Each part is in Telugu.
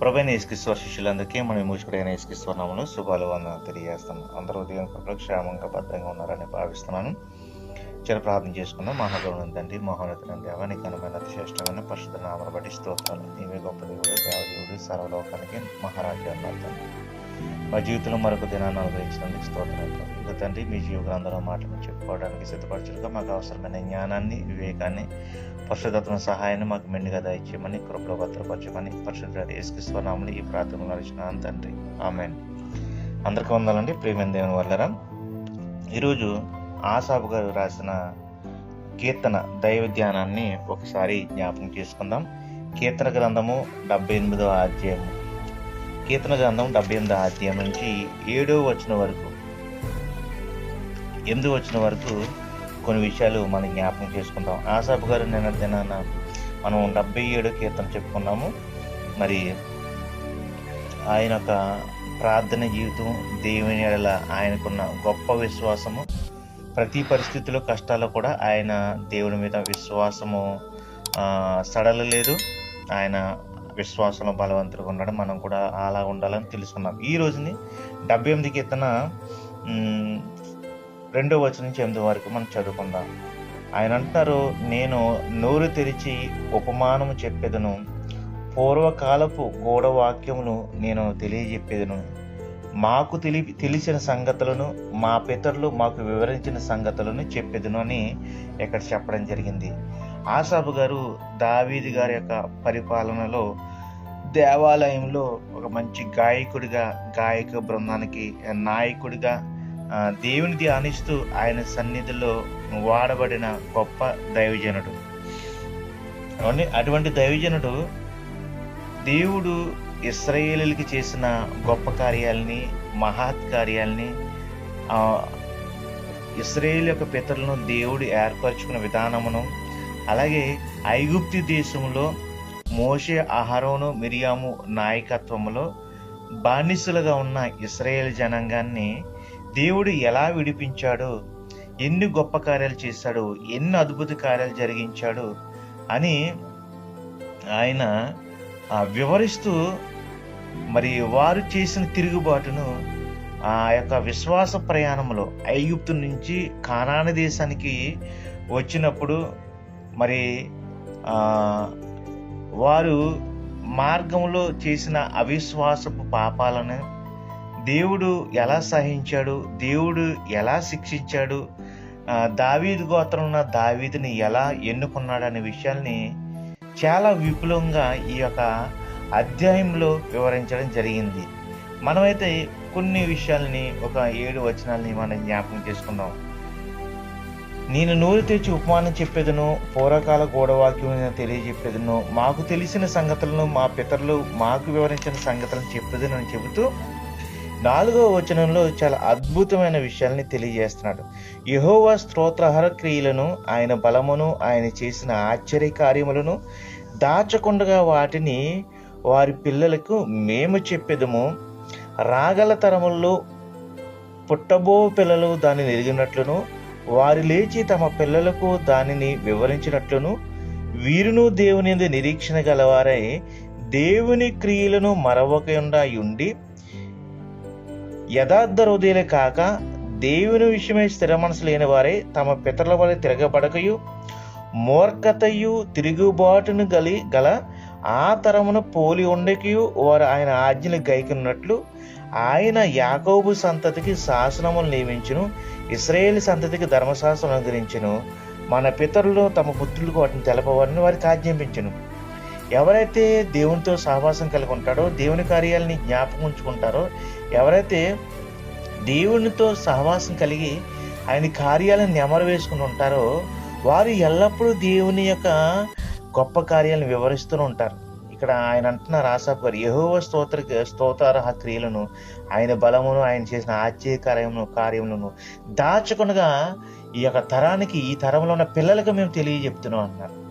ప్రభైన ఇసుకిశ్వర శిష్యులందరికీ మనం విమోచకుడైన ఇసుకిశ్వర నామను శుభాలు వందనాలు తెలియజేస్తున్నాను అందరూ దేవుని కృపలో క్షేమంగా భద్రంగా ఉన్నారని భావిస్తున్నాను. చిన్న ప్రార్థన చేసుకుందాం. మహాగౌరవం తండ్రి మహోన్నతుని దేవ నీకు అనుమైన అతి శ్రేష్టమైన పరిశుద్ధ నామను బట్టి స్తోత్రాలు. నీవే గొప్ప దేవుడు దేవదేవుడు సర్వలోకానికి మహారాజు అన్నారు తండ్రి. మా జీవితంలో మరొక దినాన్ని అనుగ్రహించినందుకు స్తోత్రాలు ఇక తండ్రి మీ జీవగ్రంథంలో మాటలు చెప్పుకోవడానికి సిద్ధపరచుడుగా మాకు అవసరమైన జ్ఞానాన్ని వివేకాన్ని పరిశుద్ధత్వ సహాయాన్ని మాకు మెండుగా దయచేయమని కృపలో భద్రపరచమని పరిశుద్ధ యేసుక్రీస్తునామని ఈ ప్రార్థన నడిచిన తండ్రి. ఆమె అందరికీ వందాలండి. ప్రేమైన దేవుని వల్లరా ఈరోజు ఆసాబు గారు రాసిన కీర్తన దైవ ధ్యానాన్ని ఒకసారి జ్ఞాపకం చేసుకుందాం. కీర్తన గ్రంథము డెబ్బై ఎనిమిదవ అధ్యాయము. కీర్తన గ్రంథం డెబ్బై ఎనిమిది అధ్యాయం నుంచి ఏడో వచ్చిన వరకు. ఎనిమిది వచ్చిన వరకు కొన్ని విషయాలు మనం జ్ఞాపకం చేసుకుంటాం ఆసాబు గారు నిన్న దినాన మనం డెబ్బై ఏడో కీర్తన చెప్పుకున్నాము. మరి ఆయన యొక్క ప్రార్థన జీవితం దేవుని ఎడల ఆయనకున్న గొప్ప విశ్వాసము ప్రతి పరిస్థితిలో కష్టాల్లో కూడా ఆయన దేవుని మీద విశ్వాసము సడలలేదు. ఆయన విశ్వాసంలో బలవంతుడుగా ఉన్నాడు మనం కూడా అలా ఉండాలని తెలుసుకున్నాం. ఈ రోజుని డెబ్బై ఎనిమిది కీర్తన రెండో వచ్చి నుంచి ఎనిమిది వరకు మనం చదువుకుందాం. ఆయన అంటారు నేను నోరు తెరిచి ఉపమానము చెప్పేదను. పూర్వకాలపు గూఢవాక్యమును నేను తెలియజెప్పేదను. మాకు తెలి తెలిసిన సంగతులను మా పితరులు మాకు వివరించిన సంగతులను చెప్పేదను అని ఇక్కడ చెప్పడం జరిగింది. ఆసాబు గారు దావీది గారి యొక్క పరిపాలనలో దేవాలయంలో ఒక మంచి గాయకుడిగా గాయక బృందానికి నాయకుడిగా దేవుని ధ్యానిస్తూ ఆయన సన్నిధిలో వాడబడిన గొప్ప దైవజనుడు. అటువంటి దైవజనుడు దేవుడు ఇస్రాయేలీలకి చేసిన గొప్ప కార్యాలని మహత్ కార్యాలని ఇస్రాయేల్ యొక్క పితరులను దేవుడు ఏర్పరచుకున్న విధానమును అలాగే ఐగుప్తి దేశంలో మోషే అహరోను మిరియాము నాయకత్వంలో బానిసలుగా ఉన్న ఇస్రాయేల్ జనాంగాన్ని దేవుడు ఎలా విడిపించాడు ఎన్ని గొప్ప కార్యాలు చేశాడు ఎన్ని అద్భుత కార్యాలు జరిగించాడు అని ఆయన వివరిస్తూ మరి వారు చేసిన తిరుగుబాటును ఆ యొక్క విశ్వాస ప్రయాణంలో ఐగుప్తు నుంచి కానాన దేశానికి వచ్చినప్పుడు మరి వారు మార్గంలో చేసిన అవిశ్వాసపు పాపాలను దేవుడు ఎలా సహించాడు దేవుడు ఎలా శిక్షించాడు దావీదు గోత్రం ఉన్న దావీదుని ఎలా ఎన్నుకున్నాడు అనే విషయాల్ని చాలా విపులంగా ఈ యొక్క అధ్యాయంలో వివరించడం జరిగింది. మనమైతే కొన్ని విషయాల్ని ఒక ఏడు వచనాల్ని మనం జ్ఞాపకం చేసుకుందాం. నేను నూరి తెచ్చి ఉపమానం చెప్పేదను పూర్వకాల గోడవాక్యం తెలియజెప్పేదను మాకు తెలిసిన సంగతులను మా పితరులు మాకు వివరించిన సంగతులను చెప్పేదను అని చెబుతూ నాలుగవ వచనంలో చాలా అద్భుతమైన విషయాల్ని తెలియజేస్తున్నాడు. యహోవా స్తోత్రహర క్రియలను ఆయన బలమును ఆయన చేసిన ఆశ్చర్య కార్యములను దాచకుండగా వాటిని వారి పిల్లలకు మేము చెప్పేదము. రాగల తరముల్లో పుట్టబో పిల్లలు దాన్ని ఎరిగినట్లును వారు లేచి తమ పిల్లలకు దానిని వివరించినట్లును వీరును దేవుని నిరీక్షణ గలవారై దేవుని క్రియలను మరవకుండా ఉండి యథార్థ హృదయలే కాక దేవుని విషయమై స్థిర మనసు లేని వారే తమ పితరుల వలె తిరగబడకయు మూర్ఖతయు తిరుగుబాటును గలి గల ఆ తరమును పోలి ఉండకి వారు ఆయన ఆజ్ఞలు గైకున్నట్లు ఆయన యాకోబు సంతతికి శాసనములు నియమించును ఇస్రాయేల్ సంతతికి ధర్మశాస్త్రం అనుగ్రహించును మన పితరులు తమ పుత్రులకు వాటిని తెలపవారని వారికి ఆజ్ఞాపించును. ఎవరైతే దేవునితో సహవాసం కలిగి ఉంటాడో దేవుని కార్యాలని జ్ఞాపకం ఉంచుకుంటారో ఎవరైతే దేవునితో సహవాసం కలిగి ఆయన కార్యాలను నెమరు వేసుకుని ఉంటారో వారు ఎల్లప్పుడూ దేవుని యొక్క గొప్ప కార్యాలను వివరిస్తూ ఉంటారు. ఇక్కడ ఆయన అంటున్నారు ఆసాఫ్ గారు యహోవ స్తోత్ర స్తోతారహ క్రియలను ఆయన బలమును ఆయన చేసిన ఆశ్చర్య కార్యమును కార్యములను దాచుకునగా ఈ యొక్క తరానికి ఈ తరంలో ఉన్న పిల్లలకు మేము తెలియజెప్తున్నాం అన్నారు.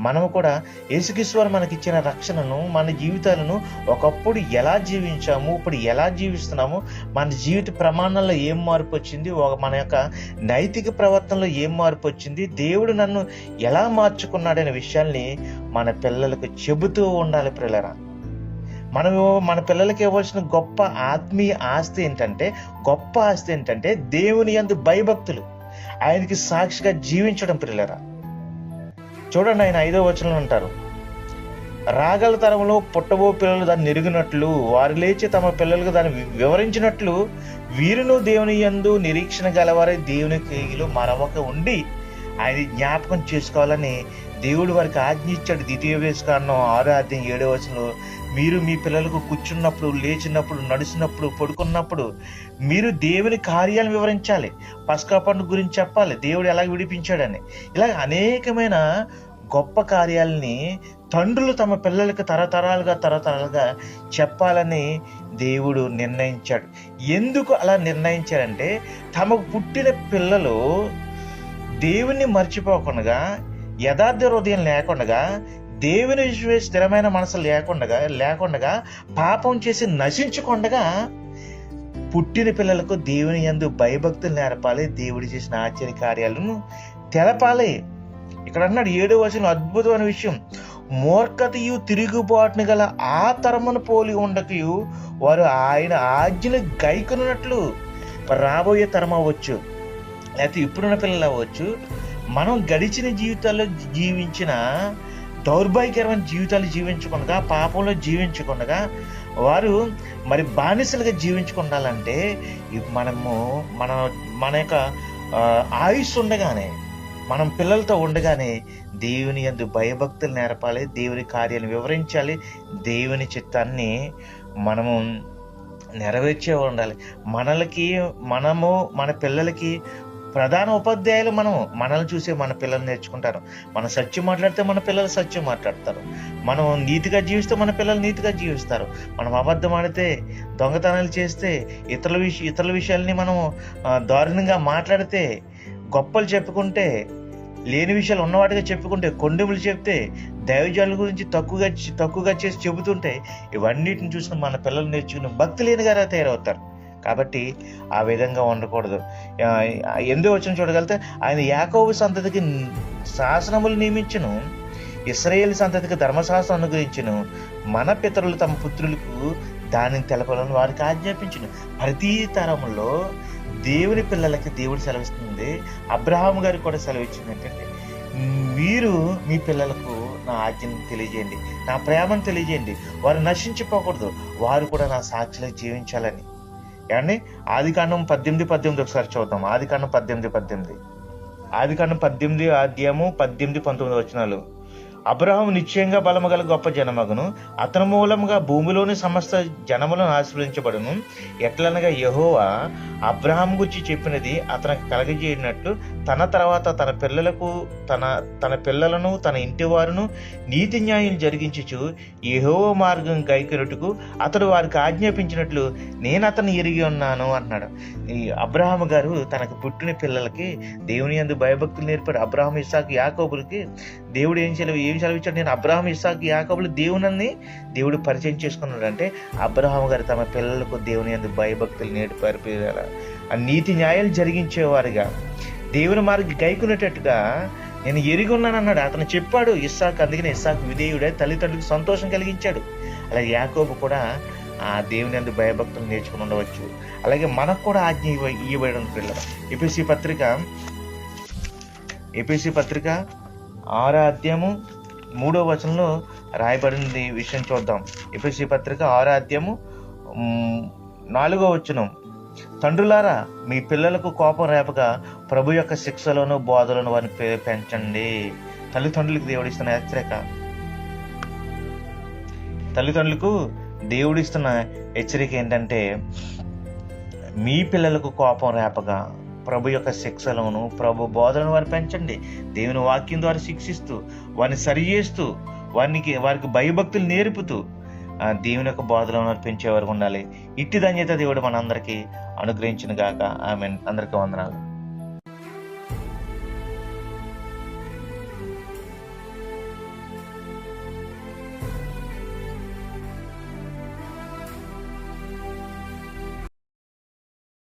మనము కూడా యేసుకిశ్వర్ మనకిచ్చిన రక్షణను మన జీవితాలను ఒకప్పుడు ఎలా జీవించాము ఇప్పుడు ఎలా జీవిస్తున్నాము మన జీవిత ప్రమాణాల్లో ఏం మార్పు వచ్చింది ఒక మన యొక్క నైతిక ప్రవర్తనలో ఏం మార్పు వచ్చింది దేవుడు నన్ను ఎలా మార్చుకున్నాడనే విషయాల్ని మన పిల్లలకు చెబుతూ ఉండాలి పిల్లరా మనం మన పిల్లలకి ఇవ్వాల్సిన గొప్ప ఆత్మీయ ఆస్తి ఏంటంటే గొప్ప ఆస్తి ఏంటంటే దేవుని అందు భయభక్తులు. ఆయనకి సాక్షిగా జీవించడం పిల్లరా చూడండి ఆయన ఐదో వచనంలో అంటారు రాగల తరంలో పుట్టబో పిల్లలు దాన్ని నెరిగినట్లు వారు లేచి తమ పిల్లలకు దాన్ని వివరించినట్లు వీరును దేవుని యందు నిరీక్షణ గలవారే దేవుని క్రియలు మరవక ఉండి ఆయన జ్ఞాపకం చేసుకోవాలని దేవుడు వారికి ఆజ్ఞ ఇచ్చాడు. ద్వితీయ వేసుకారణం ఆరో అధ్యాయం ఏడో వచనంలో మీరు మీ పిల్లలకు కూర్చున్నప్పుడు లేచినప్పుడు నడిచినప్పుడు పడుకున్నప్పుడు మీరు దేవుని కార్యాలను వివరించాలి. పస్కా పండుగ గురించి చెప్పాలి. దేవుడు ఎలా విడిపించాడని. ఇలా అనేకమైన గొప్ప కార్యాలని తండ్రులు తమ పిల్లలకు తరతరాలుగా తరతరాలుగా చెప్పాలని దేవుడు నిర్ణయించాడు. ఎందుకు అలా నిర్ణయించాడంటే తమకు పుట్టిన పిల్లలు దేవుణ్ణి మర్చిపోకుండా యథార్థ హృదయం లేకుండా దేవుని విషయమై స్థిరమైన మనసు లేకుండా లేకుండగా పాపం చేసి నశించకుండా పుట్టిన పిల్లలకు దేవుని యందు భయభక్తులు నేర్పాలి దేవుడు చేసిన ఆశ్చర్య కార్యాలను తెలపాలి. ఇక్కడ అన్నాడు ఏడో వచనం అద్భుతమైన విషయం. మూర్ఖతయు తిరుగుబాటును గల ఆ తరమును పోలి ఉండకయు వారు ఆయన ఆజ్ఞను గైకొనున్నట్లు రాబోయే తరం అవ్వచ్చు. లేకపోతే ఇప్పుడున్న పిల్లలు అవ్వచ్చు. మనం గడిచిన జీవితాల్లో జీవించిన దౌర్భాగ్యకరమైన జీవితాలు జీవించకుండా పాపంలో జీవించకుండా వారు మరి బానిసలుగా జీవించుకుండాలంటే మనము మన మన యొక్క ఆయుష్ ఉండగానే మనం పిల్లలతో ఉండగానే దేవుని యందు భయభక్తులు నేర్పాలి దేవుని కార్యాలు వివరించాలి దేవుని చిత్తాన్ని మనము నెరవేర్చే ఉండాలి. మనలకి మనము మన పిల్లలకి ప్రధాన ఉపాధ్యాయులు మనం మనల్ని చూసే మన పిల్లలు నేర్చుకుంటారు. మనం సత్యం మాట్లాడితే మన పిల్లలు సత్యం మాట్లాడతారు. మనం నీతిగా జీవిస్తే మన పిల్లలు నీతిగా జీవిస్తారు. మనం అబద్ధం ఆడితే దొంగతనాలు చేస్తే ఇతరుల విష ఇతరుల విషయాల్ని మనం దారుణంగా మాట్లాడితే గొప్పలు చెప్పుకుంటే లేని విషయాలు ఉన్నవాటిగా చెప్పుకుంటే కొండెములు చెప్తే దైవజాల గురించి తక్కువగా తక్కువగా చేసి చెబుతుంటే ఇవన్నిటిని చూసిన మన పిల్లలు నేర్చుకుని భక్తి లేనిగారా తయారవుతారు. కాబట్టి ఆ విధంగా ఉండకూడదు. ఎందుకు వచ్చిన చూడగలిగితే ఆయన యాకోబు సంతతికి శాసనములు నియమించను ఇస్రాయేల్ సంతతికి ధర్మశాస్త్రం అనుగ్రహించను మన పితరులు తమ పుత్రులకు దానిని తెలపాలని వారికి ఆజ్ఞాపించను. ప్రతి తరంలో దేవుని పిల్లలకి దేవుడు సెలవిస్తుంది అబ్రహాం గారికి కూడా సెలవిచ్చింది ఏంటంటే మీరు మీ పిల్లలకు నా ఆజ్ఞను తెలియజేయండి నా ప్రేమను తెలియజేయండి వారు నశించిపోకూడదు వారు కూడా నా సాక్షిలో జీవించాలని. ఏమండి? ఆది కాండం పద్దెనిమిది పద్దెనిమిది ఒకసారి చూద్దాం ఆది కాండం పద్దెనిమిది పద్దెనిమిది. ఆది కాండం పద్దెనిమిది అధ్యాయము పద్దెనిమిది పంతొమ్మిది వచనాలు. అబ్రహం నిశ్చయంగా బలము గల గొప్ప జనమగును. అతని మూలముగా భూమిలోని సమస్త జనములను ఆశీర్వదించబడును. ఎట్లనగా యహోవా అబ్రహాం గురించి చెప్పినది అతనికి కలగజేయనట్లు తన తర్వాత తన పిల్లలకు తన తన పిల్లలను తన ఇంటి వారును నీతి న్యాయం జరిగించుచు యెహోవా మార్గం గైకొనుటకు అతడు వారికి ఆజ్ఞాపించినట్లు నేను అతను ఎరిగి ఉన్నాను అన్నాడు. ఈ అబ్రహాం గారు తనకు పుట్టిన పిల్లలకి దేవుని యందు భయభక్తులు నేర్పాడు. అబ్రహాం ఇసాకు యాకోబులకి దేవుడు ఏం సెలవు ఏం సెలవిచ్చాడు నేను అబ్రహం ఇస్సాకి యాకోబులు దేవునని దేవుడు పరిచయం చేసుకున్నాడు. అంటే అబ్రహాం గారు తమ పిల్లలకు దేవుని ఎందుకు భయభక్తులు నేటి పిల్లల. ఆ నీతి న్యాయాలు జరిగించేవారుగా. దేవుని మార్గం గైకునేటట్టుగా నేను ఎరిగి ఉన్నాను అన్నాడు. అతను చెప్పాడు ఇస్సాక్ అందుకని ఇస్సాక్ విధేయుడే తల్లిదండ్రులకు సంతోషం కలిగించాడు. అలాగే యాకోబు కూడా ఆ దేవుని అందు భయభక్తులు నేర్చుకుని ఉండవచ్చు. అలాగే మనకు కూడా ఆజ్ఞ ఇవ్వ ఇవ్వబడి పిల్లలు. ఎపిసి పత్రిక ఎపిసి పత్రిక ఆరో అధ్యాయము మూడో వచనంలో రాయబడింది విషయం చూద్దాం. ఎపిసి పత్రిక ఆరో అధ్యాయము నాలుగో వచనం. తండ్రులారా మీ పిల్లలకు కోపం రేపగా ప్రభు యొక్క శిక్షలను బోధలను వారిని పెంచండి. తల్లిదండ్రులకు దేవుడు ఇస్తున్న హెచ్చరిక. తల్లిదండ్రులకు దేవుడిస్తున్న హెచ్చరిక ఏంటంటే మీ పిల్లలకు కోపం రేపగా ప్రభు యొక్క శిక్షలను ప్రభు బోధనను వారు పెంచండి. దేవుని వాక్యం ద్వారా శిక్షిస్తూ వారిని సరి చేస్తూ వారికి వారికి భయభక్తులు నేర్పుతూ దేవుని యొక్క బోధలను వారు వరకు ఉండాలి. ఇట్టి ధన్యత దేవుడు మనందరికీ అనుగ్రహించిన గాక ఆమె అందరికీ వందనాలు.